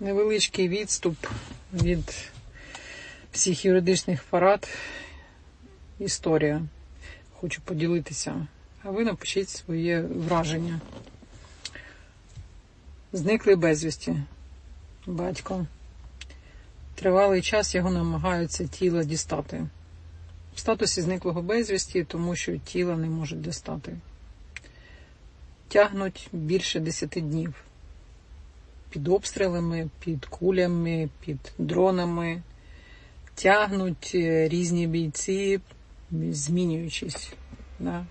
невеличкий відступ від всіх юридичних парад. Історія. Хочу поділитися. А ви напишіть своє враження. Зникли безвісті. Батько. Тривалий час його намагаються тіло дістати. В статусі зниклого безвісті, тому що тіла не можуть дістати. Тягнуть більше 10 днів під обстрілами, під кулями, під дронами. Тягнуть е, різні бійці, змінюючись. Да?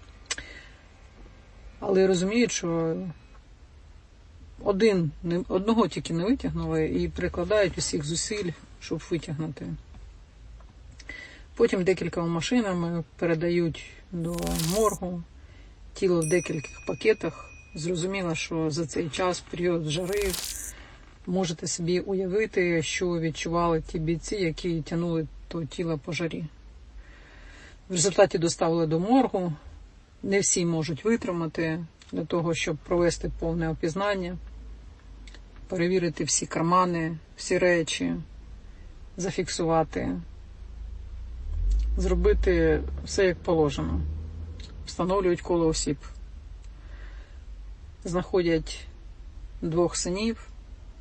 Але розуміють, що один, одного тільки не витягнули і прикладають усіх зусиль, щоб витягнути. Потім декількома машинами передають до моргу тіло в декількох пакетах. Зрозуміло, що за цей час, період жари, можете собі уявити, що відчували ті бійці, які тягнули то тіло по жарі. В результаті доставили до моргу. Не всі можуть витримати для того, щоб провести повне опізнання, перевірити всі кармани, всі речі, зафіксувати, зробити все як положено. Встановлюють коло осіб. Знаходять двох синів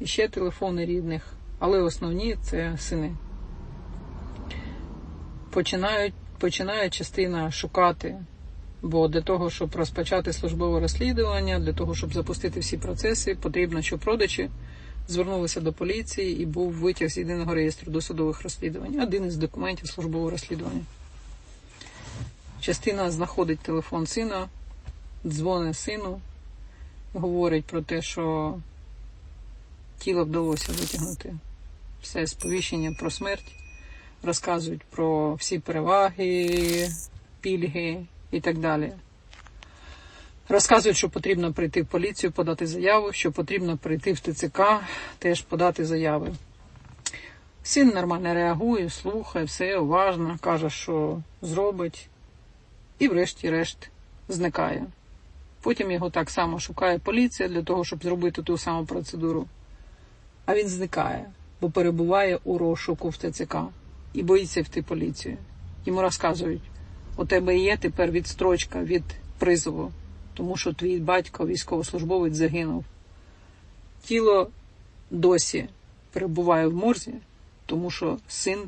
і ще телефони рідних, але основні це сини. Починають, починає частина шукати, бо для того, щоб розпочати службове розслідування, для того, щоб запустити всі процеси, потрібно, щоб родичі звернулися до поліції і був витяг з єдиного реєстру досудових розслідувань, один із документів службового розслідування. Частина знаходить телефон сина, дзвонить сину, говорить про те, що тіло вдалося витягнути. Все сповіщення про смерть, розказують про всі переваги, пільги і так далі. Розказують, що потрібно прийти в поліцію, подати заяву, що потрібно прийти в ТЦК, теж подати заяви. Син нормально реагує, слухає, все уважно, каже, що зробить, і врешті-решт зникає. Потім його так само шукає поліція для того, щоб зробити ту саму процедуру. А він зникає, бо перебуває у розшуку в ТЦК і боїться йти поліцію. Йому розказують: у тебе є тепер відстрочка від призову, тому що твій батько, військовослужбовець, загинув. Тіло досі перебуває в морзі, тому що син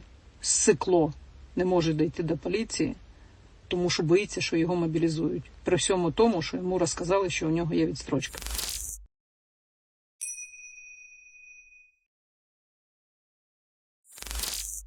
сикло не може дійти до поліції, тому що боїться, що його мобілізують. При всьому тому, що йому розказали, що у нього є відстрочка.